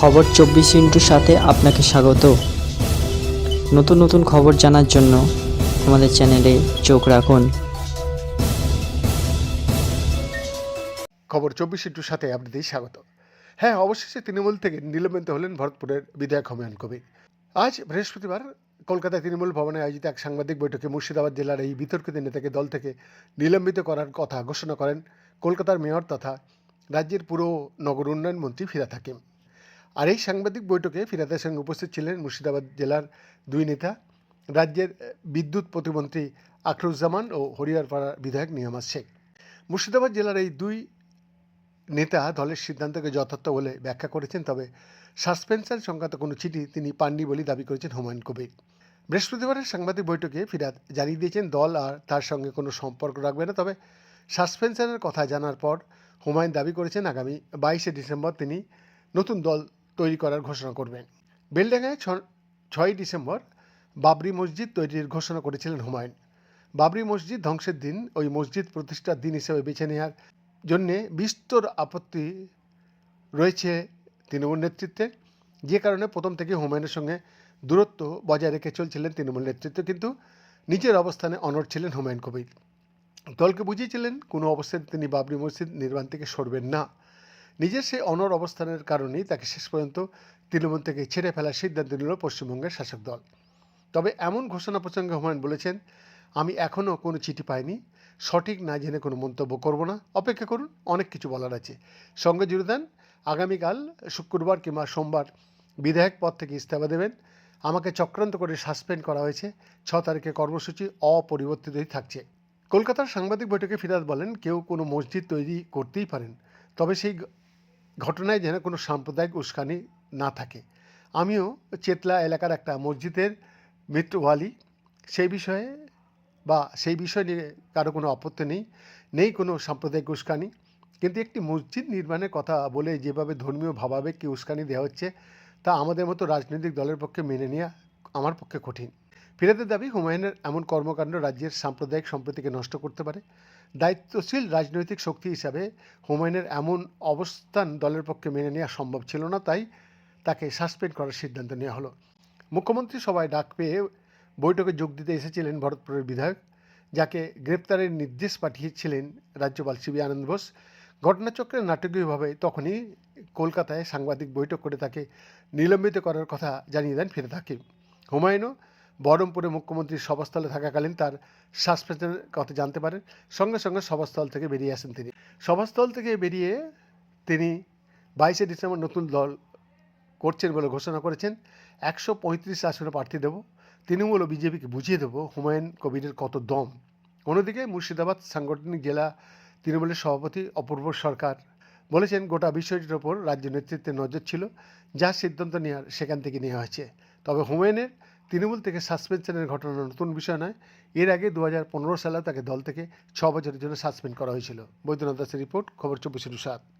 খবর চব্বিশ ইন্টুর সাথে আপনাকে স্বাগত। নতুন নতুন খবর জানার জন্য আমাদের চ্যানেলে চোখ রাখুন। খবর চব্বিশ ইন্টুর সাথে আপনাদের স্বাগত। হ্যাঁ অবশেষে তৃণমূল থেকে নিলম্বিত হলেন ভরতপুরের বিধায়ক হুমায়ুন কবির। আজ বৃহস্পতিবার কলকাতায় তৃণমূল ভবনে আয়োজিত এক সাংবাদিক বৈঠকে মুর্শিদাবাদ জেলার এই বিতর্কিত নেতাকে দল থেকে নিলম্বিত করার কথা ঘোষণা করেন কলকাতার মেয়র তথা রাজ্যের পুরো নগর উন্নয়ন মন্ত্রী ফিরাদ হাকিম। আর এই সাংবাদিক বৈঠকে ফিরাদের সঙ্গে উপস্থিত ছিলেন মুর্শিদাবাদ জেলার দুই নেতা। রাজ্যের বিদ্যুৎ প্রতিমন্ত্রী আখরুজ্জামান ও হরিয়ারপাড়ার বিধায়ক নিয়ামাজ শেখ। মুর্শিদাবাদ জেলার এই দুই নেতা দলের সিদ্ধান্তকে যথার্থ বলে ব্যাখ্যা করেছেন, তবে সাসপেনশন সংক্রান্ত কোনো চিঠি তিনি পাননি বলে দাবি করেছেন হুমায়ুন কবির। বৃহস্পতিবারের সাংবাদিক বৈঠকে ফিরাদ জানিয়ে দিয়েছেন, দল আর তার সঙ্গে কোনো সম্পর্ক রাখবে না, তবে সাসপেনশনের কথা জানার পর হুমায়ুন দাবি করেছেন, আগামী বাইশে ডিসেম্বর তিনি নতুন দল তৈরি করার ঘোষণা করবেন। বেলডাঙ্গায় ছ- ছয়ই ডিসেম্বর বাবরি মসজিদ তৈরির ঘোষণা করেছিলেন হুমায়ুন। বাবরি মসজিদ ধ্বংসের দিন ওই মসজিদ প্রতিষ্ঠার দিন হিসেবে বেছে নেওয়ার জন্যে বিস্তর আপত্তি রয়েছে তৃণমূল নেতৃত্বে। যে কারণে প্রথম থেকে হুমায়ুনের সঙ্গে দূরত্ব বজায় রেখে চলছিলেন তৃণমূল নেতৃত্ব, কিন্তু নিজের অবস্থানে অনড় ছিলেন হুমায়ুন কবির। দলকে বুঝিয়েছিলেন কোনো অবস্থায় তিনি বাবরি মসজিদ নির্মাণ থেকে সরবেন না। নিজের সেই অনড় অবস্থানের কারণেই তাকে শেষ পর্যন্ত তৃণমূল থেকে ছেড়ে ফেলার সিদ্ধান্ত নিল পশ্চিমবঙ্গের শাসক দল। তবে এমন ঘোষণা প্রসঙ্গে হুমায়ুন বলেছেন, আমি এখনও কোনো চিঠি পাইনি, সঠিক না জেনে কোনো মন্তব্য করব না। অপেক্ষা করুন, অনেক কিছু বলার আছে। সঙ্গে জুড়ে দেন, আগামীকাল শুক্রবার কিংবা সোমবার বিধায়ক পদ থেকে ইস্তফা দেবেন। আমাকে চক্রান্ত করে সাসপেন্ড করা হয়েছে। ছ তারিখে কর্মসূচি অপরিবর্তিতই থাকছে। কলকাতার সাংবাদিক বৈঠকে ফিরাদ বলেন, কেউ কোনো মসজিদ তৈরি করতেই পারেন, তবে সেই ঘটনায় যেন কোনো সাম্প্রদায়িক উস্কানি না থাকে। আমিও চেতলা এলাকার একটা মসজিদের মৃত্যুওয়ালি সেই বিষয়ে বা সেই বিষয় নিয়ে কারও কোনো আপত্তি নেই নেই কোনো সাম্প্রদায়িক উস্কানি। কিন্তু একটি মসজিদ নির্মাণের কথা বলে যেভাবে ধর্মীয় ভাবাবেগকে উস্কানি দেওয়া হচ্ছে, তা আমাদের মতো রাজনৈতিক দলের পক্ষে মেনে নেওয়া আমার পক্ষে কঠিন। ফিরাদের দাবি হুমায়ুনের এমন কর্মকাণ্ড রাজ্যের সাম্প্রদায়িক সম্প্রীতিকে নষ্ট করতে পারে। দায়িত্বশীল রাজনৈতিক শক্তি হিসাবে হুমায়ুনের এমন অবস্থান দলের পক্ষে মেনে নেওয়া সম্ভব ছিল না, তাই তাকে সাসপেন্ড করার সিদ্ধান্ত নেওয়া হলো। মুখ্যমন্ত্রী সভায় ডাক পেয়ে বৈঠকে যোগ দিতে এসেছিলেন ভরতপুরের বিধায়ক, যাকে গ্রেপ্তারের নির্দেশ পাঠিয়েছিলেন রাজ্যপাল সিবি আনন্দ বোস। ঘটনাচক্রে নাটকীয়ভাবে তখনই কলকাতায় সাংবাদিক বৈঠক করে তাকে নিলম্বিত করার কথা জানিয়ে দেন ফিরে হাকিম। হুমায়ুনও বহরমপুরে মুখ্যমন্ত্রীর সভাস্থলে থাকাকালীন তার সাসপেন্সের কথা জানতে পারেন। সঙ্গে সঙ্গে সভাস্থল থেকে বেরিয়ে আসেন তিনি। সভাস্থল থেকে বেরিয়ে তিনি বাইশে ডিসেম্বর নতুন দল করছেন বলে ঘোষণা করেছেন। একশো পঁয়ত্রিশ আসনে প্রার্থী দেব। তৃণমূল ও বিজেপিকে বুঝিয়ে দেবো হুমায়ুন কবিরের কত দম। অন্যদিকে মুর্শিদাবাদ সাংগঠনিক জেলা তৃণমূলের সভাপতি অপূর্ব সরকার বলেছেন, গোটা বিষয়টির ওপর রাজ্য নেতৃত্বের নজর ছিল, যা সিদ্ধান্ত নেওয়ার সেখান থেকে নেওয়া হয়েছে। তবে হুমায়ুনের তৃণমূল থেকে সাসপেনশনের ঘটনা নতুন বিষয় নয়। এর আগে দু হাজার পনেরো সালে তাকে দল থেকে ছ বছরের জন্য সাসপেন্ড করা হয়েছিল। বৈদ্যনাথ দাসের রিপোর্ট, খবর চব্বিশ সাত।